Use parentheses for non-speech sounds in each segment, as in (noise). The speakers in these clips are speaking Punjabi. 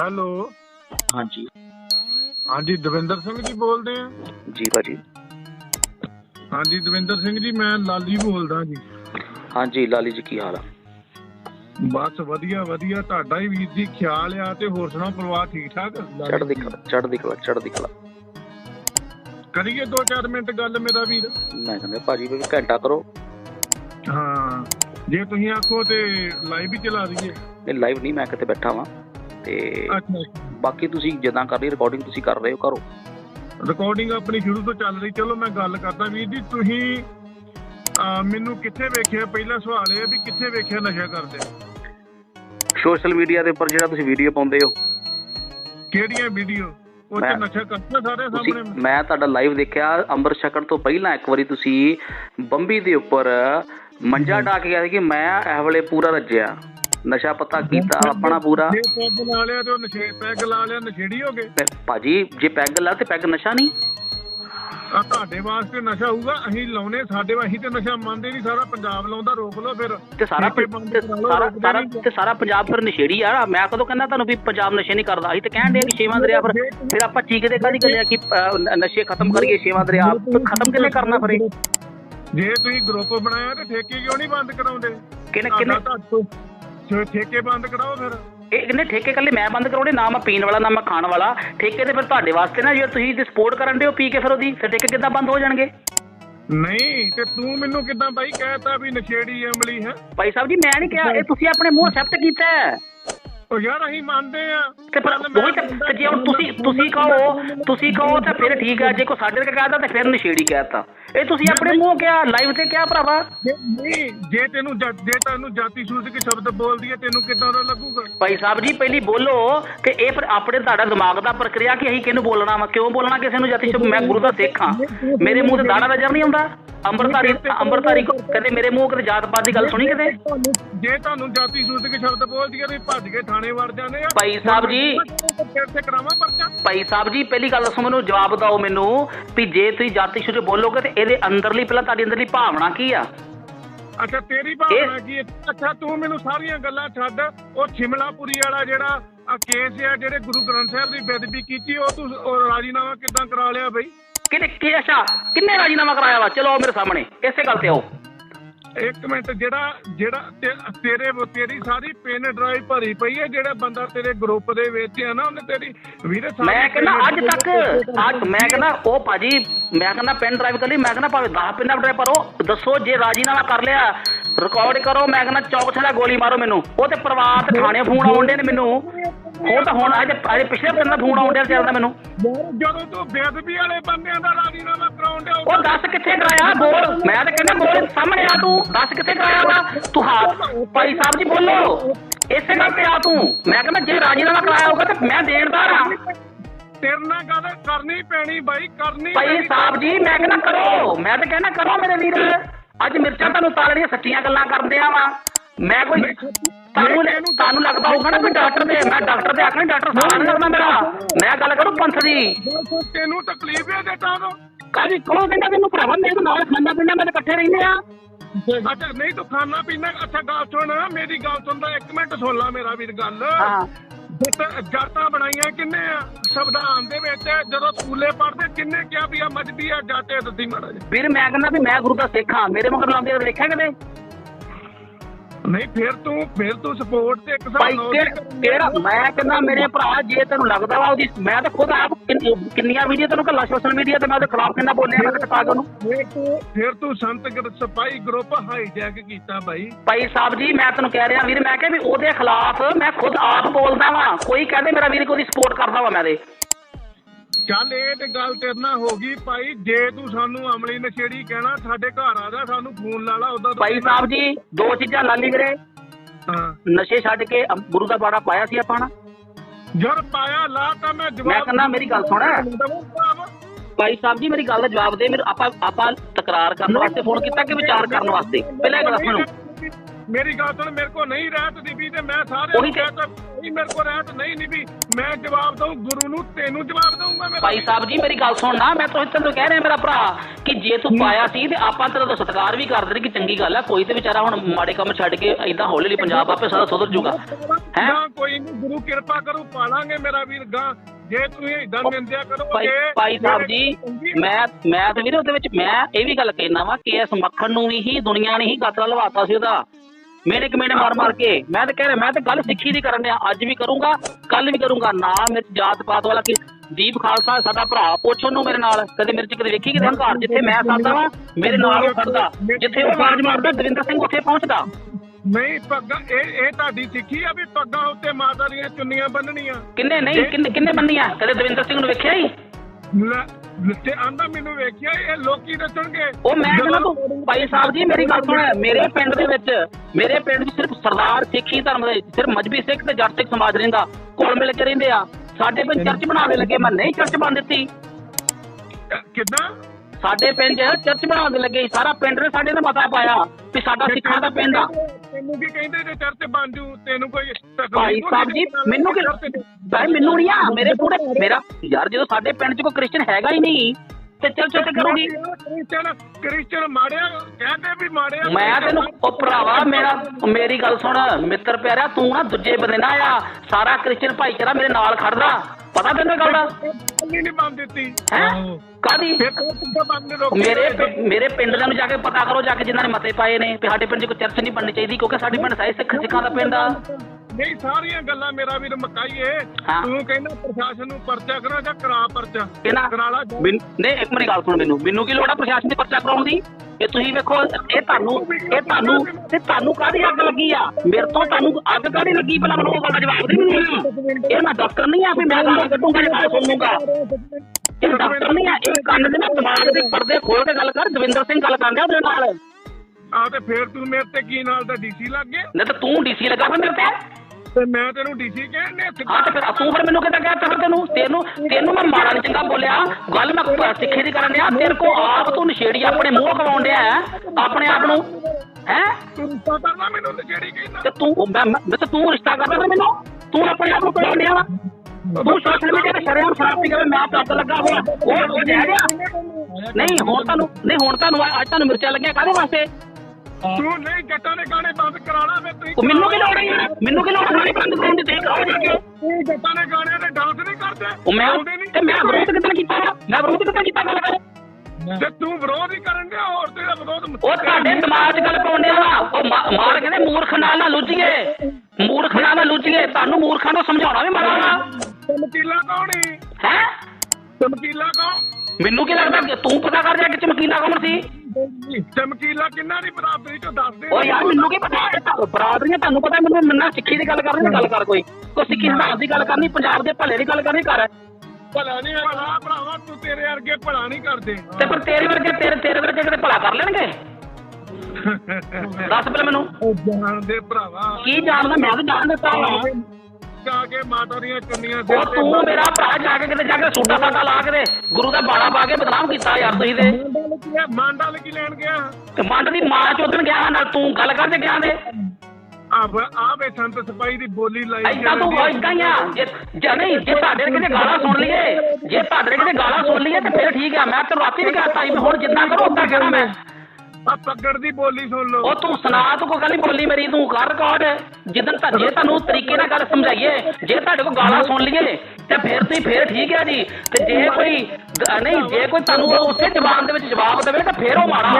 ਹੈਲੋ। ਹਾਂਜੀ। ਹਾਂਜੀ ਦਵਿੰਦਰ ਸਿੰਘ ਜੀ ਬੋਲਦੇ ਆ। ਜੀ ਭਾਜੀ। ਹਾਂਜੀ ਦਵਿੰਦਰ ਸਿੰਘ ਜੀ ਮੈਂ ਲਾਲੀ ਬੋਲਦਾ ਜੀ। ਹਾਂਜੀ ਲਾਲੀ ਜੀ ਕੀ ਹਾਲ ਆ? ਬਸ ਵਧੀਆ ਵਧੀਆ। ਤੁਹਾਡਾ ਹੀ ਵੀਰ ਜੀ ਖਿਆਲ ਆ ਤੇ ਹੋਰ ਸੁਣਾਓ ਪਰਿਵਾਰ ਠੀਕ ਠਾਕ ਚੜ੍ਹਦੀ ਕਲਾ ਚੜ੍ਹਦੀ ਕਲਾ ਚੜ੍ਹਦੀ ਕਲਾ। ਕਰੀਏ 2-4 ਮਿੰਟ ਗੱਲ ਮੇਰਾ ਵੀਰ? ਮੈਂ ਕਹਿੰਦਾ ਭਾਜੀ ਵੀ ਘੰਟਾ ਕਰੋ। ਹਾਂ। ਜੇ ਤੁਸੀਂ ਆਖੋ ਤੇ ਲਾਈਵ ਹੀ ਚਲਾ ਦਈਏ। ਇਹ ਲਾਈਵ ਨਹੀਂ ਮੈਂ ਕਿਤੇ ਬੈਠਾ ਵਾਂ। ਤੇ ਬਾਕੀ ਤੁਸੀਂ ਜਿੱਦਾਂ ਕਰ ਲਈ ਰਿਕਾਰਡਿੰਗ ਤੁਸੀਂ ਕਰ ਰਹੇ ਹੋ ਕਰੋ ਰਿਕਾਰਡਿੰਗ ਆਪਣੀ ਸ਼ੁਰੂ ਤੋਂ ਚੱਲ ਰਹੀ। ਚਲੋ ਮੈਂ ਗੱਲ ਕਰਦਾ ਵੀਰ ਜੀ ਤੁਸੀਂ ਮੈਨੂੰ ਕਿੱਥੇ ਵੇਖਿਆ? ਪਹਿਲਾ ਸਵਾਲ ਇਹ ਵੀ ਕਿੱਥੇ ਵੇਖਿਆ ਨਸ਼ਾ ਕਰਦੇ ਸੋਸ਼ਲ ਮੀਡੀਆ ਦੇ ਉੱਪਰ ਜਿਹੜਾ ਤੁਸੀਂ ਵੀਡੀਓ ਪਾਉਂਦੇ ਹੋ। ਕਿਹੜੀਆਂ ਵੀਡੀਓ ਉਹ ਤੇ ਨਸ਼ਾ ਕਰਦਾ ਸਾਰੇ ਸਾਹਮਣੇ? ਮੈਂ ਤੁਹਾਡਾ ਲਾਈਵ ਦੇਖਿਆ ਅੰਮ੍ਰਿਤ ਛਕਣ ਤੋਂ ਪਹਿਲਾਂ ਇੱਕ ਵਾਰੀ ਤੁਸੀਂ ਬੰਬੀ ਦੇ ਉੱਪਰ ਮੰਜਾ ਢਾ ਕੇ ਗਿਆ ਸੀ ਕਿ ਮੈਂ ਇਹ ਵੇਲੇ ਪੂਰਾ ਰੱਜਿਆ। ਨਸ਼ਾ ਪਤਾ ਕੀਤਾ ਆਪਣਾ ਪੂਰਾ। ਜੇ ਪੈਗ ਲਾ ਲਿਆ ਤੇ ਉਹ ਨਸ਼ੇ ਪੈਗ ਲਾ ਲਿਆ ਨਸ਼ੇੜੀ ਹੋ ਗਏ। ਤੇ ਭਾਜੀ ਜੇ ਪੈਗ ਲਾ ਤੇ ਪੈਗ ਨਸ਼ਾ ਨਹੀਂ? ਆ ਤੁਹਾਡੇ ਵਾਸਤੇ ਨਸ਼ਾ ਹੋਊਗਾ ਅਸੀਂ ਲਾਉਨੇ ਸਾਡੇ ਵਾ- ਅਸੀਂ ਤੇ ਨਸ਼ਾ ਮੰਨਦੇ ਨਹੀਂ ਸਾਰਾ ਪੰਜਾਬ ਲਾਉਂਦਾ ਰੋਕ ਲਓ ਫਿਰ। ਤੇ ਸਾਰਾ ਸਾਰਾ। ਤੇ ਸਾਰਾ ਪੰਜਾਬ ਫਿਰ ਨਸ਼ੇੜੀ ਆ। ਮੈਂ ਕਦੋਂ ਕਹਿੰਦਾ ਤੁਹਾਨੂੰ ਵੀ ਪੰਜਾਬ ਨਸ਼ੇ ਨਹੀਂ ਕਰਦਾ? ਅਸੀਂ ਤੇ ਕਹਿਣ ਦੇ ਕਿ ਛੇਵਾਂ ਦਰਿਆ ਫਿਰ ਫਿਰ ਆਪਾਂ ਚੀਕਦੇ ਕਾਹਦੀ ਗੱਲਿਆ ਕਿ ਨਸ਼ੇ ਖਤਮ ਕਰੀਏ ਛੇਵਾਂ ਦਰਿਆ? ਤੇ ਖਤਮ ਕਿਵੇਂ ਕਰਨਾ ਫਿਰ? ਜੇ ਤੁਸੀਂ ਗਰੁੱਪ ਬਣਾਇਆ ਤੇ ਠੇਕੇ ਕਿਉਂ ਨਹੀਂ ਬੰਦ ਕਰਾਉਂਦੇ? ਤੁਹਾਡਾ ਤੁਹਾਡੇ ਤੋਂ ਠੇਕੇ ਬੰਦ ਕਰਾਓ ਫਿਰ। ਇਹ ਕਿੰਨੇ ਠੇਕੇ ਕੱਲੇ ਮੈਂ ਬੰਦ ਕਰਾਉਣੇ ਨਾ ਮੈਂ ਪੀਣ ਵਾਲਾ ਨਾ ਮੈਂ ਖਾਣ ਵਾਲਾ। ਠੇਕੇ ਤੇ ਫਿਰ ਤੁਹਾਡੇ ਵਾਸਤੇ ਨਾ ਜੇ ਤੁਸੀਂ ਤੇ ਸਪੋਰਟ ਕਰਨ ਦੇ ਹੋ ਪੀ ਕੇ ਫਿਰ ਉਹਦੀ ਫਿਰ ਠੇਕੇ ਕਿੱਦਾਂ ਬੰਦ ਹੋ ਜਾਣਗੇ? ਨਹੀਂ ਤੇ ਤੂੰ ਮੈਨੂੰ ਕਿਦਾਂ ਬਾਈ ਕਹਿਤਾ ਵੀ ਨਸ਼ੇੜੀ ਅਮਲੀ ਹੈ? ਭਾਈ ਸਾਹਿਬ ਜੀ ਮੈਂ ਨਹੀਂ ਕਿਹਾ ਇਹ ਤੁਸੀਂ ਆਪਣੇ ਮੂੰਹ ਐਕਸੈਪਟ ਕੀਤਾ ਹੈ। ਉਹ ਯਾਰ ਅਸੀਂ ਮੰਨਦੇ ਆ। ਤੇ ਪਰ ਉਹੀ ਤਾਂ ਜੇ ਹੁਣ ਤੁਸੀਂ ਤੁਸੀਂ ਕਹੋ ਤੁਸੀਂ ਕਹੋ ਤਾਂ ਫਿਰ ਠੀਕ ਹੈ ਜੇ ਕੋਈ ਸਾਡੇ ਤੇ ਕਹਦਾ ਤਾਂ ਫਿਰ ਨਸ਼ੇੜੀ ਕਹਿਤਾ ਇਹ ਤੁਸੀਂ ਆਪਣੇ ਮੂੰਹ ਕਿਹਾ ਲਾਈਵ ਤੇ ਕਿਹਾ ਭਰਾਵਾ। ਨਹੀਂ ਜੇ ਤੈਨੂੰ ਜਾ- ਤੈਨੂੰ ਜਾਤੀ ਸੂਚ ਕੇ ਸ਼ਬਦ ਬੋਲਦੀ ਹੈ ਤੈਨੂੰ ਕਿਦਾਂ ਦਾ ਲੱਗੂਗਾ? ਭਾਈ ਸਾਹਿਬ ਜੀ ਪਹਿਲੀ ਬੋਲੋ ਤੇ ਇਹ ਫਿਰ ਆਪਣੇ ਤੁਹਾਡਾ ਦਿਮਾਗ ਦਾ ਪ੍ਰਕਿਰਿਆ ਕਿ ਅਸੀਂ ਕਿਹਨੂੰ ਬੋਲਣਾ ਵਾ ਕਿਉਂ ਬੋਲਣਾ ਕਿਸੇ ਨੂੰ ਜਾਤੀ ਸ਼ਬਦ? ਮੈਂ ਗੁਰੂ ਦਾ ਸਿੱਖ ਹਾਂ। ਮੇਰੇ ਮੂੰਹ ਤੇ ਦਾਣਾ ਨਜ਼ਰ ਨਹੀਂ ਆਉਂਦਾ। ਅੰਮ੍ਰਿਤਧਾਰੀ ਅੰਮ੍ਰਿਤਧਾਰੀ ਕੋ ਕਦੇ ਮੇਰੇ ਮੂੰਹ ਕਦੇ ਜਾਤ ਪਾਤ ਦੀ ਗੱਲ ਸੁਣੀ ਕਿਤੇ? ਜੇ ਤੁਹਾਨੂੰ ਜਾਤੀ ਸੂਚ ਕੇ ਸ਼ਬਦ ਬੋਲਦੀ ਹੈ ਤੇ ਭੱਜ ਕੇ ਥਾਣੇ ਵੜ ਜਾਂਦੇ ਆ ਭਾਈ ਸਾਹਿਬ ਜੀ। ਫਿਰ ਤੇ ਕਰਾਵਾਂ ਪਰਚਾ? ਭਾਈ ਸਾਹਿਬ ਜੀ ਪਹਿਲੀ ਗੱਲ ਦੱਸੋ ਮੈਨੂੰ ਜਵਾਬ ਦਿਓ ਮੈਨੂੰ ਵੀ ਜੇ ਤੁਸੀਂ ਜਾਤੀ ਸ਼ੁਰੂ ਬੋਲੋਗੇ ਤੇ ਇਹਦੇ ਅੰਦਰਲੀ ਪਹਿਲਾਂ ਤੁਹਾਡੀ ਅੰਦਰਲੀ ਭਾਵਨਾ ਕੀ ਆ? ਅੱਛਾ ਤੇਰੀ ਭਾਵਨਾ ਕੀ ਹੈ? ਅੱਛਾ ਤੂੰ ਮੈਨੂੰ ਸਾਰੀਆਂ ਗੱਲਾਂ ਛੱਡ। ਉਹ ਛਿਮਲਾਪੁਰੀ ਵਾਲਾ ਜਿਹੜਾ ਆ ਕੇਸ ਆ ਜਿਹੜੇ ਗੁਰੂ ਗ੍ਰੰਥ ਸਾਹਿਬ ਦੀ ਬੇਦਬੀ ਕੀਤੀ ਉਹ ਤੂੰ ਉਹ ਰਾਜੀਨਾਮਾ ਕਿੱਦਾਂ ਕਰਾ ਲਿਆ ਬਈ? ਕਿਹਨੇ ਕੀ ਅੱਛਾ ਕਿੰਨੇ ਰਾਜੀਨਾਮਾ ਕਰਾਇਆ ਵਾ? ਚਲੋ ਮੇਰੇ ਸਾਹਮਣੇ ਇਸੇ ਗੱਲ ਤੇ ਆਓ। ਇੱਕ ਮਿੰਟ ਜਿਹੜਾ ਜਿਹੜਾ ਤੇ- ਤੇਰੇ ਤੇਰੀ ਸਾਰੀ ਪੈਨ ਡਰਾਈਵ ਭਰੀ ਪਈ ਹੈ ਜਿਹੜਾ ਬੰਦਾ ਤੇਰੇ ਗਰੁੱਪ ਦੇ ਵਿੱਚ ਹੈ ਨਾ ਉਹਨੇ ਤੇਰੀ ਵੀਰੇ ਸਾਰੀ ਮੈਂ ਕਹਿੰਦਾ ਅੱਜ ਤੱਕ ਅੱਜ ਮੈਂ ਕਹਿੰਦਾ ਉਹ ਭਾਜੀ ਮੈਂ ਕਹਿੰਦਾ ਪੈਨ ਡਰਾਈਵ ਕਰ ਲਈ ਮੈਂ ਕਹਿੰਦਾ ਭਾਵੇਂ 10 ਪੈਨ ਡਰਾਈਵ ਕਰੋ ਦੱਸੋ ਜੇ ਰਾਜੀਨਾਮਾ ਕਰ ਲਿਆ ਰਿਕਾਰਡ ਕਰੋ ਮੈਂ ਕਹਿੰਦਾ ਚੌਕ ਛੜਾ ਗੋਲੀ ਮਾਰੋ ਮੈਨੂੰ। ਉਹ ਤੇ ਪਰਿਵਾਰ ਤੇ ਥਾਣੇ ਫੋਨ ਆਉਂਦੇ ਨੇ ਮੈਨੂੰ। ਹੁਣ ਤਾਂ ਹੁਣ ਅਜੇ ਅਜੇ ਪਿਛਲੇ ਦਿਨ ਦਾ ਫੋਨ ਆਉਂਦੇ ਚੱਲਦਾ ਮੈਨੂੰ। ਯਾਰ ਜਦੋਂ ਤੂੰ ਬੇਦਬੀ ਵਾਲੇ ਬੰਦਿਆਂ ਦਾ ਰਾਜੀਨਾਮਾ ਕਰਾਉਣ ਡਿਆ ਉਹ ਦੱਸ ਕਿੱਥੇ ਕਰਾਇਆ? ਬੋਲ। ਮੈਂ ਤਾਂ ਕਹਿੰਦਾ ਬੋਲ ਸਾਹਮਣੇ ਆ ਤੂੰ। ਦੱਸ ਕਿੱਥੇ ਕਰਾਇਆ ਵਾ ਤੂੰ ਹੱਥ ਭਾਈ ਸਾਹਿਬ ਜੀ ਬੋਲੋ। ਇਸੇ ਗੱਲ ਤੇ ਆ ਤੂੰ। ਮੈਂ ਕਹਿੰਦਾ ਜੇ ਰਾਜੀਨਾਮਾ ਕਰਾਇਆ ਹੋਊਗਾ ਤਾਂ ਮੈਂ ਦੇਣਦਾਰ ਆ। ਤੇਰੇ ਨਾਲ ਗੱਲ ਕਰਨੀ ਪੈਣੀ ਬਾਈ ਕਰਨੀ ਭਾਈ। ਸਾਹਿਬ ਜੀ ਮੈਂ ਕਹਿੰਦਾ ਕਰੋ। ਮੈਂ ਤਾਂ ਕਹਿੰਦਾ ਕਰੋ ਮੇਰੇ ਵੀਰ। ਅੱਜ ਮਿਰਚਾਂ ਤੁਹਾਨੂੰ ਤਾਲੜੀਆਂ ਸੱਚੀਆਂ ਗੱਲਾਂ ਕਰਦੇ ਆ ਵਾ। ਮੈਂ ਕੋਈ ਤੁਹਾਨੂੰ ਲ- ਤੁਹਾਨੂੰ ਲੱਗਦਾ ਹੋਊਗਾ ਨਾ ਵੀ ਡਾਕਟਰ ਦੇ। ਮੈਂ ਡਾਕਟਰ ਦੇ ਆਖਣੇ ਡਾਕਟਰ ਸਾਰਾ ਨਹੀਂ ਲੱਗਦਾ ਮੇਰਾ। ਮੈਂ ਗੱਲ ਕਰੂੰ ਪੰਥ ਦੀ। ਤੈਨੂੰ ਤਕਲੀਫ ਹੈ ਦੇਤਾ ਉਹ ਕਾਦੀ ਕੋਲ ਕਹਿੰਦਾ ਤੈਨੂੰ ਭਰਾਵਾ ਮੇਰੇ ਨਾਲ ਖਾਂਦਾ ਪੀਂਦਾ ਮੈਂ ਇਕੱਠੇ ਰਹਿੰਦੇ ਆ। ਅੱਛਾ ਨਹੀਂ ਤੂੰ ਖਾਣਾ ਪੀਣਾ ਅੱਛਾ ਗੱਲ ਸੁਣ ਮੇਰੀ ਗੱਲ ਸੁਣਦਾ ਇੱਕ ਮਿੰਟ ਸੁਣ ਲਾ ਮੇਰਾ ਵੀਰ ਗੱਲ। ਹਾਂ। ਜੱਟ- ਜੱਟਾਂ ਬਣਾਈਆਂ ਕਿੰਨੇ ਆ? ਸੰਵਿਧਾਨ ਦੇ ਵਿੱਚ ਜਦੋਂ ਸਕੂਲੇ ਪੜ੍ਹਦੇ ਕਿੰਨੇ ਕਿਹਾ ਵੀ ਆ ਮਜਬੀ ਆ ਜਾਤੇ ਦੱਦੀ ਮਾੜਾ ਜੀ ਵੀਰ ਮੈਂ ਕਹਿੰਦਾ ਵੀ ਮੈਂ ਗੁਰੂ ਦਾ ਸਿੱਖ ਹਾਂ। ਮੇਰੇ ਮਗਰ ਲਾਉਂਦੇ ਦੇਖਿਆ ਕਦੇ? ਨਹੀਂ ਫਿਰ ਤੂੰ ਫਿਰ ਤੂੰ ਸਪੋਰਟ ਤੇ ਇੱਕ ਭਾਈ ਕਿਹੜਾ ਮੈਂ ਕਹਿੰਦਾ ਮੇਰੇ ਭਰਾ ਜੇ ਤੈਨੂੰ ਲੱਗਦਾ ਵਾ ਉਹਦੀ ਮੈਂ ਤਾਂ ਖੁਦ ਆਪ ਕਿੰਨ- ਕਿੰਨੀਆਂ ਵੀਡੀਓ ਤੈਨੂੰ ਕੱਲਾ ਸੋਸ਼ਲ ਮੀਡੀਆ ਤੇ ਮੈਂ ਉਹਦੇ ਖਿਲਾਫ ਕਿੰਨਾ ਬੋਲਿਆ ਮੈਂ ਕਟਾ ਉਹਨੂੰ। ਫਿਰ ਤੂੰ ਫਿਰ ਤੂੰ ਸੰਤ ਗਰ- ਸਿਪਾਹੀ ਗਰੁੱਪ ਹਾਈਜੈਕ ਕੀਤਾ ਬਾਈ। ਭਾਈ ਸਾਹਿਬ ਜੀ ਮੈਂ ਤੈਨੂੰ ਕਹਿ ਰਿਹਾ ਵੀਰ ਮੈਂ ਕਿਹਾ ਵੀ ਉਹਦੇ ਖਿਲਾਫ ਮੈਂ ਖੁਦ ਆਪ ਬੋਲਦਾ ਵਾਂ। ਕੋਈ ਕਹਿੰਦੇ ਮੇਰਾ ਵੀਰ ਕੋਈ ਸਪੋਰਟ ਕਰਦਾ ਵਾ ਮੈਂ ਦੇ ਚੱਲ ਇਹ ਤੇ ਗੱਲ ਤੇਰੇ ਨਾਲ ਹੋ ਗਈ ਭਾਈ ਜੇ ਤੂੰ ਸਾਨੂੰ ਅਮਲੀ ਨਸ਼ੇੜੀ ਕਹਿਣਾ ਸਾਡੇ ਘਰ ਆ ਜਾ ਸਾਨੂੰ ਫੋਨ ਲਾ ਲਾ ਉਦਾਂ ਭਾਈ ਸਾਹਿਬ ਜੀ ਦੋ ਚੀਜ਼ਾਂ ਲਾਲੀ ਵੀਰੇ। ਹਾਂ। ਨਸ਼ੇ ਛੱਡ ਕੇ ਅਮ- ਗੁਰੂ ਦਾ ਬਾੜਾ ਪਾਇਆ ਸੀ ਆਪਾਂ ਨਾ। ਜਦ ਪਾਇਆ ਲਾ ਤਾਂ ਮੈਂ ਜਵਾਬ ਮੈਂ ਕਹਿੰਦਾ ਮੇਰੀ ਗੱਲ ਸੁਣ। ਭਾਈ ਸਾਹਿਬ ਜੀ ਮੇਰੀ ਗੱਲ ਦਾ ਜਵਾਬ ਦੇ ਮੇਰੇ ਆਪਾਂ ਆਪਾਂ ਤਕਰਾਰ ਕਰਨ ਵਾਸਤੇ ਫੋਨ ਕੀਤਾ ਕਿ ਵਿਚਾਰ ਕਰਨ ਵਾਸਤੇ? ਪਹਿਲਾਂ ਇਹ ਗੱਲ ਸੁਣੋ। ਮੇਰੀ ਗੱਲ ਸੁਣ ਮੇਰੇ ਕੋ ਨਹੀਂ ਰਹਿਤ ਦੀ ਤੇ ਮੈਂ ਸਾਰੇ ਨੂੰ ਕਹਤਾ ਨਹੀਂ ਮੇਰੇ ਕੋ ਰਹਿਤ ਨਹੀਂ ਨਿਭੀ। ਮੈਂ ਜਵਾਬ ਦਊਂ ਗੁਰੂ ਨੂੰ ਤੈਨੂੰ ਜਵਾਬ ਦਊਂਗਾ ਮੈਂ ਭਾਈ ਸਾਹਿਬ ਜੀ ਮੇਰੀ ਗੱਲ ਸੁਣ ਨਾ ਮੈਂ ਤਾਂ ਤੈਨੂੰ ਕਹਿ ਰਿਹਾ ਮੇਰਾ ਭਰਾ ਕਿ ਜੇ ਤੂੰ ਪਾਇਆ ਸੀ ਤੇ ਆਪਾਂ ਤੇਰਾ ਤਾਂ ਸਤਿਕਾਰ ਵੀ ਕਰਦੇ ਨੇ ਕਿ ਚੰਗੀ ਗੱਲ ਹੈ ਕੋਈ ਤੇ ਵਿਚਾਰਾ ਹੁਣ ਮਾੜੇ ਕੰਮ ਛੱਡ ਕੇ ਇਦਾਂ ਹੌਲੀ ਹੌਲੀ ਪੰਜਾਬ ਆਪੇ ਸਾਰਾ ਸੁਧਰ ਜੂਗਾ ਹੈਂ? ਗਾਂ ਕੋਈ ਨਹੀਂ ਗੁਰੂ ਕਿਰਪਾ ਕਰੂ ਪਾਲਾਂਗੇ ਮੇਰਾ ਵੀਰ ਗਾਂ। ਜੇ ਤੁਸੀਂ ਇਦਾਂ ਨਿੰਦਿਆ ਕਰੋਗੇ ਭਾਈ ਸਾਹਿਬ ਜੀ ਮੈਂ ਮੈਂ ਤੇ ਵੀਰੇ ਉਹਦੇ ਵਿੱਚ ਮੈਂ ਇਹ ਵੀ ਗੱਲ ਕਹਿਣਾ ਵਾ ਕਿ ਇਸ ਮੱਖਣ ਨੂੰ ਵੀ ਹੀ ਦੁਨੀਆ ਨੇ ਹੀ ਕਾਤਲਾ ਲਵਾਤਾ ਸੀ ਉਹਦਾ। ਮੇਰੇ ਕਮੇਨੇ ਮਾਰ ਮਾਰ ਕੇ। ਮੈਂ ਤਾਂ ਕਹਿ ਰਿਹਾ ਮੈਂ ਤਾਂ ਗੱਲ ਸਿੱਖੀ ਦੀ ਕਰਨ ਡਿਆ। ਅੱਜ ਵੀ ਕਰੂੰਗਾ ਕੱਲ ਵੀ ਕਰੂੰਗਾ। ਨਾ ਮੇਰੇ ਜਾਤ ਪਾਤ ਵਾਲਾ ਕਿ ਦੀਪ ਖਾਲਸਾ ਸਾਡਾ ਭਰਾ ਪੁੱਛ ਉਹਨੂੰ ਮੇਰੇ ਨਾਲ। ਕਦੇ ਮੇਰੇ ਚ ਕਦੇ ਵੇਖੀ ਕਿਤੇ ਹੰਕਾਰ? ਜਿੱਥੇ ਮੈਂ ਸਾਦਾ ਵਾਂ ਮੇਰੇ ਨਾਲ ਉਹ ਖੜਦਾ। ਜਿੱਥੇ ਉਹ ਬਾਜ ਮਾਰਦਾ ਦਵਿੰਦਰ ਸਿੰਘ ਉੱਥੇ ਪਹੁੰਚਦਾ। ਨਹੀਂ ਪੱਗਾਂ ਇਹ ਇਹ ਤੁਹਾਡੀ ਸਿੱਖੀ ਆ ਵੀ ਪੱਗਾਂ ਉੱਤੇ ਮਾਤਾ ਦੀਆਂ ਚੁੰਨੀਆਂ ਬੰਨਣੀਆਂ ਕਿੰਨੇ ਨਹੀਂ ਕਿੰਨੇ ਕਿੰਨੇ ਬੰਨੀਆਂ? ਕਦੇ ਦਵਿੰਦਰ ਸਿੰਘ ਨੂੰ ਵੇਖਿਆ ਹੀ? ਤੇ ਆਂਦਾ ਮੈਨੂੰ ਵੇਖਿਆ ਇਹ ਲੋਕੀ ਦੱਸਣਗੇ। ਉਹ ਮੈਂ ਕਹਿੰਦਾ ਤੂੰ ਭਾਈ ਸਾਹਿਬ ਜੀ ਮੇਰੀ ਗੱਲ ਸੁਣ ਮੇਰੇ ਪਿੰਡ ਦੇ ਵਿੱਚ ਮੇਰੇ ਪਿੰਡ 'ਚ ਸਿਰਫ ਸਰਦਾਰ ਸਿੱਖੀ ਧਰਮ ਦੇ ਸਿਰਫ ਮਜਬੀ ਸਿੱਖ ਤੇ ਜੱਟ ਸਿੱਖ ਸਮਾਜ ਰਹਿੰਦਾ। ਕੋਲ ਮਿਲ ਕੇ ਰਹਿੰਦੇ ਆ। ਸਾਡੇ ਪਿੰਡ ਚਰਚ ਬਣਾਉਣ ਲੱਗੇ ਮੈਂ ਨਹੀਂ ਚਰਚ ਬਣ ਦਿੱਤੀ। ਕਿੱਦਾਂ? ਸਾਡੇ ਪਿੰਡ 'ਚ ਚਰਚ ਬਣਾਉਣ ਦੇ ਲੱਗੇ। ਸਾਰਾ ਪਿੰਡ ਨੇ ਸਾਡੇ ਨੇ ਮਤਾ ਪਾਇਆ ਵੀ ਸਾਡਾ ਸਿੱਖਾਂ ਦਾ ਪਿੰਡ ਆ। ਤੈਨੂੰ ਕੀ ਕਹਿੰਦੇ ਜੇ ਚਰਚ ਬਣ ਜੂ ਤੈਨੂੰ ਕੋਈ ਭਾਈ ਸਾਹਿਬ ਜੀ ਮੈਨੂੰ ਕਿ? ਭਾਈ ਮੈਨੂੰ ਨਹੀਂ ਆ ਮੇਰੇ ਪੂਰੇ ਮੇਰਾ ਯਾਰ ਜਦੋਂ ਸਾਡੇ ਪਿੰਡ 'ਚ ਕੋਈ ਕ੍ਰਿਸਚਨ ਹੈਗਾ ਹੀ ਨਹੀਂ ਤੇ ਚਰਚ ਤੇ ਕਰੂਗੀ? ਕ੍ਰਿਸਚਨ ਕ੍ਰਿਸਚਨ ਮਾੜਿਆ ਕਹਿੰਦੇ ਵੀ ਮਾੜਿਆ। ਮੈਂ ਤੈਨੂੰ ਉਹ ਭਰਾਵਾ ਮੇਰਾ ਮੇਰੀ ਗੱਲ ਸੁਣ ਮਿੱਤਰ ਪਿਆਰਿਆ ਤੂੰ ਨਾ ਦੂਜੇ ਬੰਦੇ ਨਾ ਆ ਸਾਰਾ ਕ੍ਰਿਸਚੀਅਨ ਭਾਈਚਾਰਾ ਮੇਰੇ ਨਾਲ ਖੜਦਾ। ਪਤਾ ਤੈਨੂੰ ਗੱਲ ਦਾ? ਨਹੀਂ ਨਹੀਂ ਬੰਦ ਦਿੱਤੀ। ਹੈ? ਕਾਦੀ ਮੇਰੇ ਮੇਰੇ ਪਿੰਡ ਦੇ ਨੂੰ ਜਾ ਕੇ ਪਤਾ ਕਰੋ ਜਾ ਕੇ ਜਿਨ੍ਹਾਂ ਨੇ ਮਤੇ ਪਾਏ ਨੇ ਵੀ ਸਾਡੇ ਪਿੰਡ 'ਚ ਕੋਈ ਚਰਚ ਨਹੀਂ ਬਣਨੀ ਚਾਹੀਦੀ ਕਿਉਂਕਿ ਸਾਡੇ ਪਿੰਡ ਸਾਰੇ ਸਿੱਖ ਸਿੱਖਾਂ ਦਾ ਪਿੰਡ ਆ। ਨਹੀਂ ਸਾਰੀਆਂ ਗੱਲਾਂ ਮੇਰਾ ਵੀਰ ਮਕਾਈਏ ਹਾਂ। ਤੂੰ ਕਹਿੰਦਾ ਪ੍ਰਸ਼ਾਸਨ ਨੂੰ ਪਰਚਾ ਕਰਾ ਜਾਂ ਕਰਾ ਪਰਚਾ? ਕਿਹਨਾਂ ਕਰਾ ਲਾ ਜਾ। ਮੈਨ- ਨਹੀਂ ਇੱਕ ਮੇਰੀ ਗੱਲ ਸੁਣ ਮੈਨੂੰ। ਮੈਨੂੰ ਕੀ ਲੋੜ ਆ ਪ੍ਰਸ਼ਾਸਨ ਦੇ ਪਰਚਾ ਕਰਾਉਣ ਦੀ? ਇਹ ਤੁਸੀਂ ਵੇਖੋ ਇਹ ਤੁਹਾਨੂੰ ਇਹ ਤੁਹਾਨੂੰ ਤੇ ਤੁਹਾਨੂੰ ਕਾਹਦੀ ਅੱਗ ਲੱਗੀ ਆ? ਮੇਰੇ ਤੋਂ ਤੁਹਾਨੂੰ ਅੱਗ ਕਾਹਦੀ ਲੱਗੀ? ਪਹਿਲਾਂ ਮੈਨੂੰ ਉਹ ਗੱਲ ਦਾ ਜਵਾਬ ਦੇ ਮੈਨੂੰ। ਇਹ ਮੈਂ ਡਾਕਟਰ ਨਹੀਂ ਆ ਵੀ ਮੈਂ ਗੱਲ ਕੱਢੂੰਗਾ ਜਾਂ ਸੁਣੂੰਗਾ। ਇਹ ਡਾਕਟਰ ਨਹੀਂ ਆ ਇਹ ਕੰਨ ਦੇ ਨਾ ਦਿਮਾਗ ਦੇ ਪਰਦੇ ਖੋਲ ਕੇ ਗੱਲ ਕਰ ਦਵਿੰਦਰ ਸਿੰਘ ਗੱਲ ਕਰਦੇ ਉਹਦੇ ਨਾਲ। ਆ ਤੇ ਫੇਰ ਤੂੰ ਮੇਰੇ ਤੇ ਕੀ ਨਾਲ ਦਾ ਡੀਸੀ ਲੱਗ ਗਿਆ? ਨਹੀਂ ਤਾਂ ਤੂੰ ਡੀਸੀ ਲਗਾ ਫਿਰ ਮੇਰੇ ਤੇ? ਤੇ ਮੈਂ ਤੈਨੂੰ ਡੀਸੀ ਕਹਿੰਦੇ ਹਾਂ ਤੇ ਫਿਰ ਤੂੰ ਫਿਰ ਮੈਨੂੰ ਕਿੱਦਾਂ ਕਹਿ ਤਾ ਤੈਨੂੰ? ਤੈਨੂੰ ਤੈਨੂੰ ਮੈਂ ਮਾੜਾ ਨੀ ਚੰਗਾ ਬੋਲਿਆ। ਗੱਲ ਮੈਂ ਸਿੱਖੀ ਦੀ ਕਰਨ ਡਿਆ। ਤੇਰੇ ਕੋ ਆਪ ਤੂੰ ਨਸ਼ੇੜੀ ਆਪਣੇ ਮੂੰਹ ਕਵਾਉਣ ਡਿਆ ਆਪਣੇ ਆਪ ਨੂੰ। ਹੈ? ਤੂੰ ਰਿਸ਼ਤਾ ਕਰਨਾ ਮੈਨੂੰ ਜਿਹੜੀ ਕਹਿੰਦਾ। ਤੇ ਤੂੰ ਮੈਂ ਮੈਂ ਤੇ ਤੂੰ ਰਿਸ਼ਤਾ ਕਰਦਾ ਫਿਰ ਮੈਨੂੰ। ਤੂੰ ਆਪਣੇ ਆਪ ਨੂੰ ਕਵਾਉਣ ਡਿਆ ਤੂੰ ਸੋਸ਼ਲ ਮੀਡੀਆ ਤੇ ਸ਼ਰਿਆਮ ਸ਼ਰਾਬ ਪੀ ਕੇ ਮੈਂ ਪੱਗ ਲੱਗਾ ਹੋਇਆ। ਉਹ ਉਹ ਜਾ ਗਿਆ ਨਹੀਂ ਹੁਣ ਤੁਹਾਨੂੰ ਨਹੀਂ ਹੁਣ ਤੁਹਾਨੂੰ ਅੱਜ ਤੁਹਾਨੂੰ ਮਿਰਚਾਂ ਲੱਗੀਆਂ ਕਾਹਦੇ ਵਾਸਤੇ? ਤੂੰ ਨਹੀਂ ਜੱਟਾਂ ਦੇ ਗਾਣੇ ਬੰਦ ਕਰਾਣਾ ਫਿਰ ਤੂੰ ਉਹ ਮੈਨੂੰ ਕੀ ਲੋੜ ਹੈ ਮੈਨੂੰ ਕੀ ਲੋੜ ਹੈ? ਗਾਣੇ ਬੰਦ ਕਰਨ ਦੀ ਤੇ ਕਰਾਓ ਜਾ ਕੇ। ਤੂੰ ਜੱਟਾਂ ਦੇ ਗਾਣਿਆਂ ਤੇ ਡਾਂਸ ਨਹੀਂ ਕਰਦੇ। ਉਹ ਮੈਂ? ਤੇ ਮੈਂ ਵਿਰੋਧ ਕਿੱਦਾਂ ਕੀਤਾ ਮੈਂ ਵਿਰੋਧ ਕਿੱਦਾਂ ਕੀਤਾ ਗੱਲ ਕਰ ਤੇ ਤੂੰ ਵਿਰੋਧ ਹੀ ਕਰਨ ਡਿਆ ਹੋਰ ਤੇਰਾ ਵਿਰੋਧ ਉਹ ਤੁਹਾਡੇ ਦਿਮਾਗ 'ਚ ਗੱਲ ਪਾਉਂਦੇ ਆ ਉਹ ਮਾਰ ਕਹਿੰਦੇ ਮੂਰਖ ਨਾਲ ਨਾ ਲੁੱਝੀਏ। ਮੂਰਖ ਨਾਲ ਨਾ ਲੁੱਝੀਏ। ਤੁਹਾਨੂੰ ਮੂਰਖਾਂ ਨੂੰ ਸਮਝਾਉਣਾ ਵੀ ਚਮਕੀਲਾ ਕੌਣ? ਮੈਨੂੰ ਕੀ ਲੱਗਦਾ ਕਿ ਤੂੰ ਪਤਾ ਕਰ ਜਾ ਕਿ ਚਮਕੀਲਾ ਕੌਣ ਸੀ? ਚਮਕੀਲਾ ਕਿੰਨਾ ਦੀ ਬਰਾਬਰੀ ਚੋਂ ਦੱਸ ਦੇ ਓ ਯਾਰ ਮੈਨੂੰ ਕੀ ਪਤਾ? ਇਹ ਤਾਂ ਬਰਾਦਰੀਆਂ ਤੁਹਾਨੂੰ ਪਤਾ ਮੈਨੂੰ ਮੰਨਾ ਸਿੱਖੀ ਦੀ ਗੱਲ ਕਰਨੀ ਗੱਲ ਕਰ ਕੋਈ। ਕੋਈ ਸਿੱਖੀ ਸਿਧਾਂਤ ਦੀ ਗੱਲ ਕਰਨੀ ਪੰਜਾਬ ਦੇ ਭਲੇ ਦੀ ਗੱਲ ਕਰਨੀ ਕਰ। ਭਲਾ ਨਹੀਂ ਭਲਾ ਭਰਾਵਾ ਤੂੰ ਤੇਰੇ ਵਰਗੇ ਭਲਾ ਨਹੀਂ ਕਰਦੇ। ਤੇ ਫਿਰ ਤੇਰੇ ਵਰਗੇ ਤੇਰੇ ਤੇਰੇ ਵਰਗੇ ਕਿਤੇ ਭਲਾ ਕਰ ਲੈਣਗੇ? (laughs) ਦੱਸ ਪਹਿਲਾਂ ਮੈਨੂੰ। ਉਹ ਜਾਣਦੇ ਭਰਾਵਾ। ਕੀ ਜਾਣਦਾ? ਮੈਂ ਤਾਂ ਜਾਣ ਦਿੱਤਾ ਜਾ ਕੇ ਮਾਤਾ ਦੀਆਂ ਚੁੰਨੀਆਂ ਉਹ ਤੂੰ ਮੇਰਾ। ਭਰਾ ਜਾ ਕੇ ਕਿਤੇ ਜਾ ਕੇ ਸੂਟਾ ਸਾਟਾ ਲਾ ਕੇ ਦੇ। ਗੁਰੂ ਦਾ ਬਾਣਾ ਪਾ ਕੇ ਬਦਨਾਮ ਕੀਤਾ ਯਾਰ ਤੁਸੀਂ ਤੇ। ਮੰਡਲ ਕੀ ਹੈ? ਮੰਡਲ ਕੀ ਲੈਣ ਗਿਆ? ਤੇ ਮੰਡ ਦੀ ਮਾਂ ਚੋਦਣ ਗਿਆ ਨਾਲ ਤੂੰ ਗੱਲ ਕਰਦੇ ਗਿਆ ਦੇ ਆ ਆ ਵੇ ਸੰਤ ਸਪਾਈ ਦੀ ਬੋਲੀ ਲਾਈ ਐਦਾਂ ਤੂੰ ਐਦਾਂ ਹੀ ਆ। ਜੇ ਜੇ ਨਹੀਂ ਜੇ ਤੁਹਾਡੇ ਨੇ ਕਿਤੇ ਗਾਲਾਂ ਸੁਣ ਲਈਏ ਜੇ ਤੁਹਾਡੇ ਕਿਤੇ ਗਾਲਾਂ ਸੁਣ ਲਈਏ ਤੇ ਫਿਰ ਠੀਕ ਆ। ਮੈਂ ਤੇ ਰਾਤੀ ਵੀ ਕਹਤਾ ਸੀ ਵੀ ਹੁਣ ਜਿੱਦਾਂ ਕਰੋ ਉਦਾਂ ਕਹਿਣਾ ਮੈਂ। ਆ ਪੱਗੜ ਦੀ ਬੋਲੀ ਸੁਣ ਲਓ। ਉਹ ਤੂੰ ਸੁਣਾ ਤੂੰ ਕੋਈ ਗੱਲ ਨਹੀਂ ਬੋਲੀ ਮੇਰੀ ਤੂੰ ਕਰ ਰਿਕਾਰਡ ਜਿੱਦਣ ਤਾਂ ਜੇ ਤੁਹਾਨੂੰ ਤਰੀਕੇ ਨਾਲ ਗੱਲ ਸਮਝਾਈਏ ਜੇ ਤੁਹਾਡੇ ਕੋਲ ਗਾਲਾਂ ਸੁਣ ਲਈਏ ਤੇ ਫਿਰ ਤੁਸੀਂ ਫਿਰ ਠੀਕ ਹੈ ਜੀ। ਤੇ ਜੇ ਕੋਈ ਗ- ਨਹੀਂ ਜੇ ਕੋਈ ਤੁਹਾਨੂੰ ਉਸੇ ਜ਼ਬਾਨ ਦੇ ਵਿੱਚ ਜਵਾਬ ਦੇਵੇ ਤਾਂ ਫਿਰ ਉਹ ਮਾੜਾ।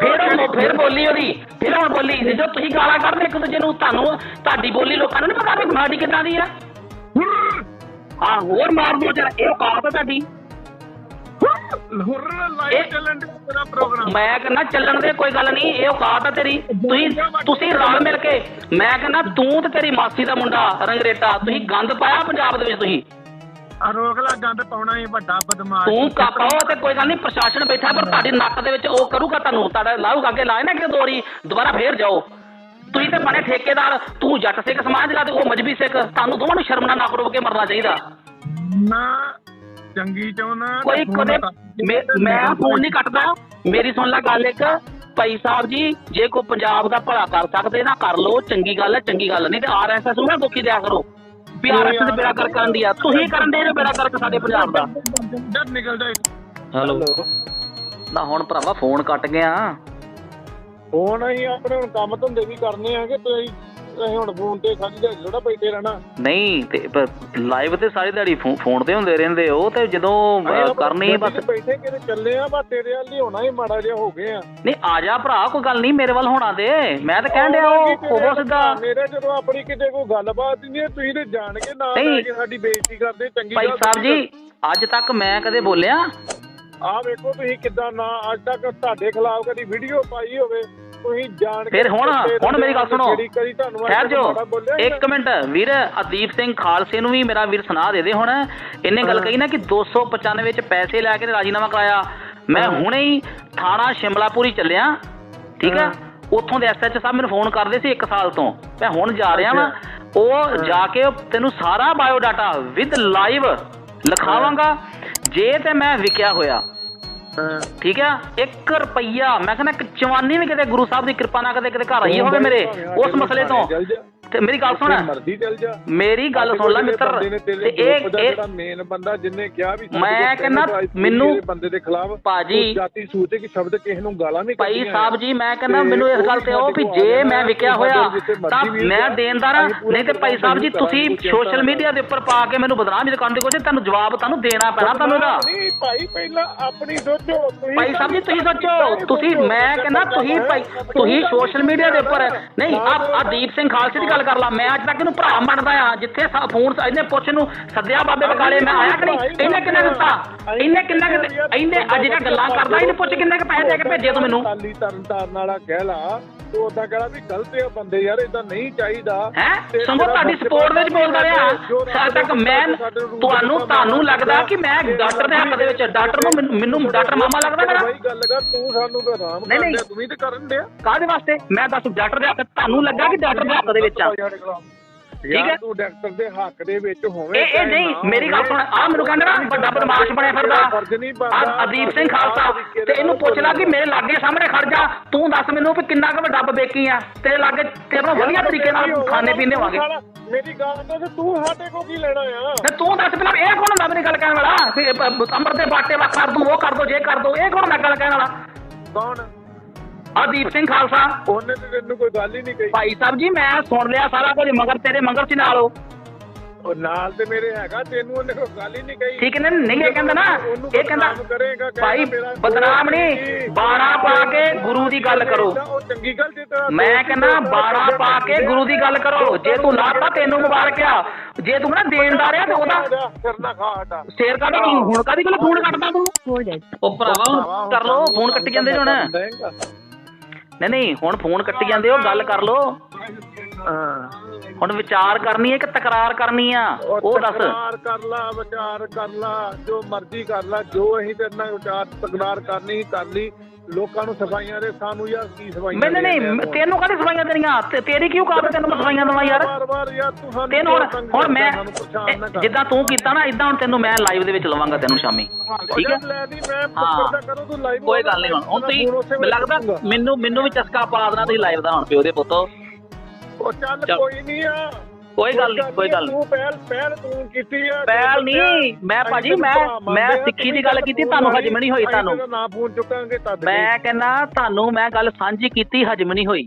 ਫਿਰ ਉਹ ਫਿਰ ਬੋਲੀ ਉਹਦੀ। ਫਿਰ ਹੁਣ ਬੋਲੀ ਤੇ ਜੋ ਤੁਸੀਂ ਗਾਲਾਂ ਕੱਢਦੇ ਇੱਕ ਦੂਜੇ ਨੂੰ ਤੁਹਾਨੂੰ ਤੁਹਾਡੀ ਬੋਲੀ ਲੋਕਾਂ ਨੂੰ ਨਹੀਂ ਪਤਾ ਵੀ ਸਾਡੀ ਕਿੱਦਾਂ ਦੀ ਆ ਹਾਂ ਹੋਰ ਮਾਰ ਦੋ ਜਰਾ ਇਹ ਔਕਾਤ ਆ ਤੁਹਾਡੀ। ਹੁਰ ਲਾਈਵ ਇਹ- ਚੱਲਣ ਡਿਆ ਤੇਰਾ ਮੈਂ ਕਹਿੰਦਾ ਚੱਲਣ ਦੇ ਕੋਈ ਗੱਲ ਨਹੀਂ ਇਹ ਔਕਾਤ ਆ ਤੇਰੀ। ਤੁਸੀਂ ਤੁਸੀਂ ਰਲ ਮਿਲ ਕੇ ਮੈਂ ਕਹਿੰਦਾ ਤੂੰ ਤੇ ਤੇਰੀ ਮਾਸੀ ਦਾ ਮੁੰਡਾ ਰੰਗਰੇਟਾ ਤੁਸੀਂ ਗੰਦ ਪਾਇਆ ਪੰਜਾਬ ਦੇ ਵਿੱਚ ਤੁਸੀਂ? ਆ ਰੋਕ ਲਾ ਗੰਦ ਪਾਉਣਾ ਹੀ ਵੱਡਾ ਬਦਮਾਸ਼। ਤੂੰ ਕਾਪਾਓ ਤੇ ਕੋਈ ਗੱਲ ਨਹੀਂ ਪ੍ਰਸ਼ਾਸਨ ਬੈਠਾ ਪਰ ਤੁਹਾਡੀ ਨੱਕ ਦੇ ਵਿੱਚ ਉਹ ਕਰੂਗਾ ਤੁਹਾਨੂੰ। ਤੁਹਾਡਾ ਲਾਊਗਾ ਅੱਗੇ ਲਾਏ ਨਾ ਕਿ ਦੋਰੀ ਦੁਬਾਰਾ ਫੇਰ ਜਾਓ। ਤੁਸੀਂ ਤੇ ਬਣੇ ਠੇਕੇਦਾਰ ਤੂੰ ਜੱਟ ਸਿੱਖ ਸਮਾਜ ਦਾ ਤੇ ਉਹ ਮਜਬੀ ਸਿੱਖ ਤੁਹਾਨੂੰ ਦੋਵਾਂ ਨੂੰ ਸ਼ਰਮ ਨਾਲ ਨੱਕ ਰੋਕ ਕੇ ਮਰਨਾ ਚਾਹੀਦਾ। ਨਾ ਚੰਗੀ ਚਾਹੁੰਨਾ ਕੋਈ ਕਦੇ ਮੈਂ- ਮੈਂ ਫੋਨ ਨਹੀਂ ਕੱਟਦਾ। ਮੇਰੀ ਸੁਣ ਲੈ ਗੱਲ ਇੱਕ। ਭਾਈ ਸਾਹਿਬ ਜੀ ਜੇ ਕੋਈ ਪੰਜਾਬ ਦਾ ਭਲਾ ਕਰ ਸਕਦੇ ਨਾ ਕਰ ਲੋ ਚੰਗੀ ਗੱਲ ਹੈ ਚੰਗੀ ਗੱਲ ਨਹੀਂ ਤੇ ਆਰਐਸਐਸ ਨੂੰ ਨਾ ਦੁਖੀ ਦਿਆ ਕਰੋ। ਵੀ ਆਰਐਸਐਸ ਦੇ ਬੇੜਾ ਕਰ ਕਰਨ ਦੀ ਆ ਤੁਸੀਂ ਕਰਨ ਦੇ ਜੇ ਬੇੜਾ ਕਰਕੇ ਸਾਡੇ ਪੰਜਾਬ ਦਾ? ਜਦ ਨਿਕਲ ਜਾਏ ਹੈਲੋ। ਨਾ ਹੁਣ ਭਰਾਵਾ ਫੋਨ ਕੱਟ ਗਿਆ। ਫੋਨ ਅਸੀਂ ਆਪਣੇ ਹੁਣ ਕੰਮ ਧੰਦੇ ਵੀ ਕਰਨੇ ਆਗੇ ਤੁਸੀਂ ਅਸੀਂ ਹੁਣ ਫੋਨ ਤੇ ਸਾਡੀ ਦਿਹਾੜੀ ਥੋੜਾ ਬੈਠੇ ਰਹਿਣਾ। ਨਹੀਂ ਤੇ ਲਾਈਵ ਤੇ ਸਾਰੀ ਦਿਹਾੜੀ ਫੋਨ ਤੇ ਹੁੰਦੇ ਰਹਿੰਦੇ ਉਹ ਤੇ ਜਦੋਂ ਕਰਨੀ ਬਸ ਬੈਠੇ ਕਿਤੇ ਚੱਲੇ ਆ ਬਸ ਤੇਰੇ ਵੱਲ ਹੀ ਹੋਣਾ ਹੀ ਮਾੜਾ ਜਿਹਾ ਹੋ ਗਏ ਆ। ਨਹੀਂ ਆ ਜਾ ਭਰਾ ਕੋਈ ਗੱਲ ਨਹੀਂ ਮੇਰੇ ਵੱਲ ਹੋਣਾ ਤੇ। ਮੈਂ ਤਾਂ ਕਹਿਣ ਡਿਆ ਉਹ ਹੋਵੋ ਸਿੱਧਾ। ਮੇਰੇ ਜਦੋਂ ਆਪਣੀ ਕਿਤੇ ਕੋਈ ਗੱਲਬਾਤ ਨਹੀਂ ਹੈ, ਤੁਸੀਂ ਤੇ ਜਾਣ ਕੇ। ਲੈ ਕੇ ਸਾਡੀ ਬੇਇੱਜ਼ਤੀ ਕਰਦੇ ਚੰਗੀ ਭਾਈ ਗੱਲ ਸਾਹਿਬ ਜੀ ਅੱਜ ਤੱਕ ਮੈਂ ਕਦੇ ਬੋਲਿਆ? ਆਹ ਵੇਖੋ ਤੁਸੀਂ ਕਿੱਦਾਂ ਨਾ ਅੱਜ ਤੱਕ ਤੁਹਾਡੇ ਖਿਲਾਫ ਕਦੀ ਵੀਡੀਓ ਪਾਈ ਹੋਵੇ। ਤੁਸੀਂ ਜਾਣ ਕੇ ਫਿਰ ਹੁਣ ਹੁਣ ਮੇਰੀ ਗੱਲ ਸੁਣੋ। ਬੋਲਿਆ ਹੀ ਇੱਕ ਮਿੰਟ ਵੀਰ ਅਦੀਪ ਸਿੰਘ ਖਾਲਸੇ ਨੂੰ ਵੀ ਮੇਰਾ ਵੀਰ ਸੁਣਾ ਦੇ ਦੇ ਹੁਣ। ਇਹਨੇ ਗੱਲ ਕਹੀ ਨਾ ਕਿ 295 ਵਿੱਚ ਪੈਸੇ ਲੈ ਕੇ ਰਾਜੀਨਾਮਾ ਕਰਾਇਆ। ਮੈਂ ਹੁਣੇ ਹੀ ਥਾਣਾ ਸ਼ਿਮਲਾਪੁਰੀ ਚੱਲਿਆ ਠੀਕ ਆ? ਉੱਥੋਂ ਦੇ ਐਸਐਚ ਸਾਹਿਬ ਮੈਨੂੰ ਫੋਨ ਕਰਦੇ ਸੀ 1 ਸਾਲ ਤੋਂ। ਮੈਂ ਹੁਣ ਜਾ ਰਿਹਾ ਵਾਂ ਉਹ ਜਾ ਕੇ ਤੈਨੂੰ ਸਾਰਾ ਬਾਇਓ ਡਾਟਾ ਵਿਦ ਲਾਈਵ ਲਿਖਾਵਾਂਗਾ ਜੇ ਤੇ ਮੈਂ ਵਿਕਿਆ ਹੋਇਆ। ਹਾਂ। ਠੀਕ ਆ? 1 ਰੁਪਈਆ। ਮੈਂ ਕਹਿੰਦਾ ਇੱਕ ਚਵਾਨੀ ਵੀ ਕਿਤੇ ਗੁਰੂ ਸਾਹਿਬ ਦੀ ਕਿਰਪਾ ਨਾਲ ਕਦੇ ਕਿਤੇ ਘਰ ਆਈ ਹੋਵੇ ਮੇਰੇ, ਉਸ ਮਸਲੇ ਤੋਂ। ਤੇ ਮੇਰੀ ਗੱਲ ਸੁਣ। ਮਰਜ਼ੀ ਚੱਲ ਜਾ। ਮੇਰੀ ਗੱਲ ਸੁਣ ਲੈ ਮਿੱਤਰ। ਤੇ ਇਹ ਜਿਹੜਾ ਮੇਨ ਬੰਦਾ ਜਿੰਨੇ ਕਿਹਾ ਵੀ ਮੈਂ ਕਹਿੰਦਾ ਮੈਨੂੰ- ਬੰਦੇ ਦੇ ਖਿਲਾਫ ਭਾਜੀ ਜਾਤੀ ਸੂਤੇ ਕਿ ਸ਼ਬਦ ਕਿਸੇ ਨੂੰ ਗਾਲਾਂ ਨਹੀਂ ਭਾਈ ਸਾਹਿਬ ਜੀ ਮੈਂ ਕਹਿੰਦਾ ਮੈਨੂੰ ਇਸ ਗੱਲ ਤੇ ਉਹ ਵੀ ਜੇ ਮੈਂ ਵਿਕਿਆ ਹੋਇਆ ਤਾਂ ਮੈਂ ਦੇਣਦਾਰ ਹਾਂ। ਨਹੀਂ ਤੇ ਭਾਈ ਸਾਹਿਬ ਜੀ ਤੁਸੀਂ ਸੋਸ਼ਲ ਮੀਡੀਆ ਦੇ ਉੱਪਰ ਪਾ ਕੇ ਮੈਨੂੰ ਬਦਨਾਮ ਜੀ ਕਰਨ ਦੀ ਕੋਸ਼ਿਸ਼ ਤੁਹਾਨੂੰ ਜਵਾਬ ਤੁਹਾਨੂੰ ਦੇਣਾ ਪੈਣਾ ਤੁਹਾਨੂੰ ਇਹਦਾ। ਨਹੀਂ ਭਾਈ ਪਹਿਲਾਂ ਆਪਣੀ ਸੋਚੋ ਭਾਈ ਸਾਹਿਬ ਜੀ ਤੁਸੀਂ ਸੋਚੋ ਤੁਸੀਂ ਮੈਂ ਕਹਿੰਦਾ ਤੁਸੀਂ ਭਾਈ ਤੁਸੀਂ ਸੋਸ਼ਲ ਮੀਡੀਆ ਦੇ ਉੱਪਰ ਨਹੀਂ ਆ ਦੀਪ ਸਿੰਘ ਖਾਲਸੇ ਦੀ ਗੱਲ ਕਰ ਲਾ ਮੈਂ ਅੱਜ ਤੱਕ ਇਹਨੂੰ ਭਰਾ ਮੰਨਦਾ ਆ ਜਿੱਥੇ ਫੋਨ ਇਹਨੇ ਪੁੱਛ ਨੂੰ ਸੱਦਿਆ ਬਾਬੇ ਬਕਾਲੇ ਮੈਂ ਆਇਆ ਕਿ ਨਹੀਂ ਇਹਨੇ ਕਿੰਨਾ ਦਿੱਤਾ ਇਹਨੇ ਕਿੰਨਾ? ਇਹਨੇ ਅੱਜ ਜਿਹੜਾ ਗੱਲਾਂ ਕਰਦਾ ਇਹਨੇ ਪੁੱਛ ਕਿੰਨੇ ਕੁ ਪੈਸੇ ਦੇ ਕੇ ਭੇਜੇ ਤੂੰ ਮੈਨੂੰ ਕਾਲੀ ਤਰਨ ਤਾਰਨ ਵਾਲਾ ਕਹਿ ਲਾ ਤੂੰ ਉਦਾਂ ਕਹਿ ਲਾ ਵੀ ਗਲਤ ਆ ਬੰਦੇ ਯਾਰ ਇਦਾਂ ਨਹੀਂ ਚਾਹੀਦਾ ਹੈ ਸੰਗੋ ਤੁਹਾਡੀ ਸਪੋਰਟ ਵਿੱਚ ਬੋਲਦਾ ਰਿਹਾ ਸਾਡ ਤੱਕ ਮੈਂ ਤੁਹਾਨੂੰ ਤੁਹਾਨੂੰ ਲੱਗਦਾ ਕਿ ਮੈਂ ਡਾਕਟਰ ਦੇ ਹੱਕ ਦੇ ਵਿੱਚ ਡਾਕਟਰ ਨੂੰ ਮੈਨੂੰ- ਡਾਕਟਰ ਮਾਮਾ ਲੱਗਦਾ ਮੇਰਾ ਬਾਈ ਗੱਲ ਕਰ ਤੂੰ ਸਾਨੂੰ ਤਾਂ ਆਰਾਮ ਨਹੀਂ, ਕਰ ਨਹੀਂ। ਦਿਆ ਤੂੰ ਵੀ ਤੇ ਕਰਨ ਡਿਆ ਕਾਹਦੇ ਵਾਸਤੇ ਮੈਂ ਦੱਸ ਡਾਕਟਰ ਦੇ ਹੱਕ ਤੁਹਾਨੂੰ ਲੱਗਾ ਕਿ ਡਾਕਟਰ ਦੇ ਹੱਕ ਦੇ ਵਿੱਚ ਆ ਠੀਕ ਹੈ। ਤੂੰ ਡਾਕਟਰ ਦੇ ਹੱਕ ਦੇ ਵਿੱਚ ਹੋਵੇਂ ਇਹ ਇਹ ਨਹੀਂ ਮੇਰੀ ਗੱਲ ਸੁਣ। ਆ ਮੈਨੂੰ ਕਹਿੰਦਾ ਨਾ ਵੱਡਾ ਬਦਮਾਸ਼ ਬਣਿਆ ਫਿਰਦਾ। ਫਰਜ਼ ਨਹੀਂ ਆ ਅਦੀਪ ਸਿੰਘ ਖਾਲਸਾ ਤੇ ਇਹਨੂੰ ਪੁੱਛ ਲਾ ਕਿ ਮੇਰੇ ਲਾਗੇ ਸਾਹਮਣੇ ਖੜ ਜਾ। ਤੂੰ ਦੱਸ ਮੈਨੂੰ ਵੀ ਕਿੰਨਾ ਕੁ ਵੱਡਾ ਬੇਕੀ ਆ। ਤੇਰੇ ਲਾਗੇ ਤੇਰੇ ਵਧੀਆ ਤਰੀਕੇ ਨਾਲ ਖਾਣੇ ਪੀਣੇ ਹੋਵਾਂਗੇ। ਮੇਰੀ ਗੱਲ ਤਾਂ ਤੂੰ ਸਾਡੇ ਕੋ ਕੀ ਲੈਣਾ ਆ? ਤੇ ਤੂੰ ਦੱਸ ਪਹਿਲਾਂ ਇਹ ਕੌਣ ਹੁੰਦਾ ਮੇਰੀ ਗੱਲ ਕਹਿਣ ਵਾਲਾ? ਅੰਮ੍ਰਿਤ ਦੇ ਬਾਟੇ ਵਾ ਕਰ ਦੂੰ ਉਹ ਕਰ ਦੋ ਜੇ ਕਰ ਦੋ ਇਹ ਕੌਣ ਮੈਂ ਗੱਲ ਕਹਿਣ ਵਾਲਾ? ਕੌਣ? ਆ ਦੀਪ ਸਿੰਘ ਖਾਲਸਾ। ਉਹਨੇ ਤੇ ਤੈਨੂੰ ਕੋਈ ਗੱਲ ਹੀ ਨਹੀਂ ਕਹੀ। ਭਾਈ ਸਾਹਿਬ ਜੀ ਮੈਂ ਸੁਣ ਲਿਆ ਸਾਰਾ ਕੁਝ ਮਗਰ ਤੇਰੇ ਮਗਰ ਚ ਨਾਲ ਉਹ। ਉਹ ਨਾਲ ਤੇ ਮੇਰੇ ਹੈਗਾ ਤੈਨੂੰ ਉਹਨੇ ਕੋਈ ਗੱਲ ਹੀ ਨਹੀਂ ਕਹੀ। ਠੀਕ ਨੇ ਨਹੀਂ ਇਹ ਕਹਿੰਦਾ ਨਾ ਇਹ ਕਹਿੰਦਾ ਕਰੇਗਾ, ਭਾਈ ਬਦਨਾਮ ਨਹੀਂ ਬਾਣਾ ਪਾ ਕੇ ਗੁਰੂ ਦੀ ਗੱਲ ਕਰੋ। ਉਹ ਚੰਗੀ ਗੱਲ ਜੇ ਤੇਰਾ ਮੈਂ ਕਹਿੰਦਾ ਬਾਣਾ ਪਾ ਕੇ ਗੁਰੂ ਦੀ ਗੱਲ ਕਰੋ। ਜੇ ਤੂੰ ਲਾਤਾ ਤੈਨੂੰ ਮੁਬਾਰਕ ਆ। ਜੇ ਤੂੰ ਨਾ ਦੇਣਦਾਰ ਆ ਤੇ ਉਹਦਾ ਸਿਰ ਨਾ ਖਾ ਸਾਡਾ ਸ਼ੇਰ ਕਾਹਦਾ ਤੂੰ ਹੁਣ ਕਾਹਦੀ ਗੱਲ ਫੋਨ ਕੱਟਦਾ ਤੂੰ? ਉਹ ਭਰਾਵਾ ਹੁਣ ਕਰ ਲੋ ਫੋਨ ਕੱਟੀ ਜਾਂਦੇ ਹੁਣ। ਨਹੀਂ ਨਹੀਂ ਹੁਣ ਫੋਨ ਕੱਟੀ ਜਾਂਦੇ ਹੋ ਗੱਲ ਕਰ ਲੋ ਹੁਣ ਵਿਚਾਰ ਕਰਨੀ ਹੈ ਕਿ ਤਕਰਾਰ ਕਰਨੀ ਆ? ਉਹ ਦੱਸ। ਤਕਰਾਰ ਕਰ ਲਾ ਵਿਚਾਰ ਕਰ ਲਾ ਜੋ ਮਰਜ਼ੀ ਕਰ ਲਾ ਜੋ ਅਸੀਂ ਤੇਰੇ ਨਾਲ ਵਿਚਾਰ ਤਕਰਾਰ ਕਰਨੀ ਕਰ ਲਈ ਲੋਕਾਂ ਨੂੰ ਸਫਾਈਆਂ ਦੇ ਸਾਨੂੰ ਯਾਰ ਕੀ ਸਫਾਈਆਂ ਮੈਨੂੰ ਨਹੀਂ ਤੈਨੂੰ ਕਾਹਦੀ ਸਫਾਈਆਂ ਦੇਣੀਆਂ? ਤੇਰੀ ਕਿਉਂ ਕਾਹਦੇ ਤੈਨੂੰ ਸਫਾਈਆਂ ਦੇਵਾਂ ਯਾਰ? ਬਾਰ ਬਾਰ ਯਾਰ ਤੂੰ ਸਾਨੂੰ ਤੈਨੂੰ ਹੁਣ ਮੈਂ। ਜਿੱਦਾਂ ਤੂੰ ਕੀਤਾ ਨਾ ਇਦਾਂ ਹੁਣ ਤੈਨੂੰ ਮੈਂ ਲਾਈਵ ਦੇ ਵਿੱਚ ਲਵਾਂਗਾ ਤੈਨੂੰ ਸ਼ਾਮੀ। ਠੀਕ ਹੈ? ਲੈ ਦੀ ਮੈਂ। ਪਕੜਦਾ ਕਰੋ ਤੂੰ ਲਾਈਵ ਕੋਈ ਗੱਲ ਨਹੀਂ ਹੁਣ। ਤੁਸੀਂ ਲੱਗਦਾ ਮੈਨੂੰ ਮੈਨੂੰ ਵੀ ਚਸਕਾ ਪਾ ਦੇਣਾ ਤੁਸੀਂ ਲਾਈਵ ਦਾ ਹੁਣ ਪਿਓ ਦੇ ਪੁੱਤੋ। ਉਹ ਚੱਲ। ਕੋਈ ਨਹੀਂ ਆ। ਕੋਈ ਗੱਲ ਨਹੀਂ ਕੋਈ ਗੱਲ ਨੀ। ਤੂੰ ਪਹਿਲ ਪਹਿਲ ਤੂੰ ਕੀਤੀ ਆ ਪਹਿਲ ਨਹੀਂ ਮੈਂ ਭਾਜੀ ਮੈਂ ਮੈਂ ਸਿੱਖੀ ਦੀ ਗੱਲ ਕੀਤੀ ਤੁਹਾਨੂੰ ਹਜਮ ਨਹੀਂ ਹੋਈ ਤੁਹਾਨੂੰ। ਨਾ ਫੋਨ ਚੁੱਕਾਂਗੇ ਤਦ ਮੈਂ ਕਹਿੰਦਾ ਤੁਹਾਨੂੰ ਮੈਂ ਗੱਲ ਸਾਂਝੀ ਕੀਤੀ ਹਜਮ ਨਹੀਂ ਹੋਈ।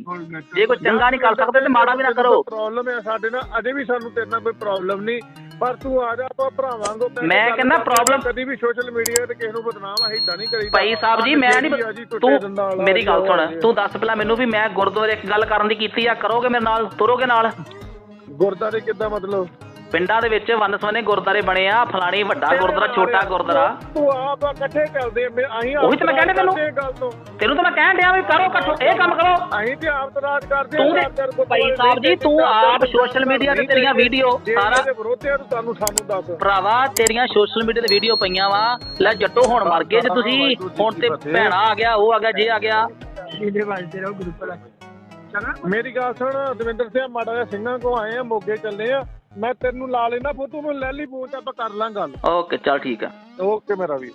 ਜੇ ਕੋਈ ਚੰਗਾ ਨਹੀਂ ਕਰ ਸਕਦੇ ਤੇ ਮਾੜਾ ਵੀ ਨਾ ਕਰੋ। ਪ੍ਰੋਬਲਮ ਹੈ ਸਾਡੇ ਨਾਲ ਅਜੇ ਵੀ ਸਾਨੂੰ ਤੇਰੇ ਨਾਲ ਕੋਈ ਪ੍ਰੋਬਲਮ ਨਹੀਂ। ਪਰ ਤੂੰ ਆ ਜਾ ਆਪਾਂ ਭਰਾਵਾਂਗੋ ਮੈਂ ਕਹਿੰਦਾ problem- ਕਦੀ ਵੀ ਸੋਸ਼ਲ ਮੀਡੀਆ ਤੇ ਕਿਸੇ ਨੂੰ ਬਦਨਾਮ ਅਸੀਂ ਇਦਾਂ ਨਹੀਂ ਕਰੀਦਾ। ਭਾਈ ਸਾਹਿਬ ਜੀ ਮੈਂ ਨਹੀਂ ਤੂੰ ਮੇਰੀ ਗੱਲ ਸੁਣ ਤੂੰ ਦੱਸ ਪਹਿਲਾਂ ਮੈਨੂੰ ਵੀ ਮੈਂ ਗੁਰਦੁਆਰੇ ਇੱਕ ਗੱਲ ਕਰਨ ਦੀ ਕੀਤੀ ਆ ਕਰੋਗੇ ਮੇਰੇ ਨਾਲ ਤੁਰੋਗੇ ਨਾਲ? ਗੁਰਦਾਰੇ ਕਿੱਦਾਂ ਮਤਲਬ? ਪਿੰਡਾਂ ਦੇ ਵਿੱਚ ਵਨਸਵਨੇ ਗੁਰਦੁਆਰੇ ਬਣੇ ਆ ਫਲਾਣੀ ਵੱਡਾ ਗੁਰਦੁਆਰਾ ਛੋਟਾ ਗੁਰਦੁਆਰਾ। ਤੂੰ ਆਪ ਇਕੱਠੇ ਚੱਲਦੇ ਆ, ਮੈਂ- ਅਸੀਂ ਉਹੀ ਤਾਂ ਮੈਂ ਕਹਿੰਦਾ ਤੈਨੂੰ। ਕਰਦੇ ਤੋਂ। ਤੈਨੂੰ ਤਾਂ ਮੈਂ ਕਹਿਣ ਡਿਆ ਵੀ ਕਰੋ ਇਕੱਠੋ ਇਹ ਕੰਮ ਕਰੋ। ਅਸੀਂ ਤੇ ਆਪ ਤਰਾਜ ਕਰਦੇ ਤੂੰ ਤੇ- ਭਾਈ ਸਾਹਿਬ ਜੀ, ਤੂੰ ਆਪ social media ਤੇ ਤੇਰੀਆਂ ਜੇ ਸਾਰਾ- ਇਹਦੇ ਵਿਰੋਧ ਆ, ਤੂੰ ਤੁਹਾਨੂੰ ਸਾਨੂੰ ਦੱਸ। ਭਰਾਵਾ ਤੇਰੀਆਂ ਸੋਸ਼ਲ ਮੀਡੀਆ ਤੇ ਵੀਡੀਓ ਪਈਆਂ ਵਾ। ਲੈ ਜੱਟੋ ਹੁਣ ਮਰ ਗਏ ਜੇ ਤੁਸੀਂ। ਹੁਣ ਤੇ ਭੈਣਾ ਆ ਗਿਆ ਉਹ ਆ ਗਿਆ ਜੇ ਆ ਗਿਆ। ਮੇਰੀ ਗੱਲ ਸੁਣ ਦਵਿੰਦਰ ਸਿੰਘ ਮਾੜਾ ਜਿਹਾ ਸਿੰਘਾਂ ਕੋ ਆਏ ਆ ਮੋਗੇ ਚੱਲੇ ਆ। ਮੈਂ ਤੈਨੂੰ ਲਾ ਲੈਣਾ ਫੋਟੋ ਨੂੰ ਲੈ ਲਈ ਫੋਨ ਤੇ ਆਪਾਂ ਕਰ ਲਾਂ ਗੱਲ। ਓਕੇ ਚੱਲ ਠੀਕ ਆ। ਓਕੇ ਮੇਰਾ ਵੀਰ।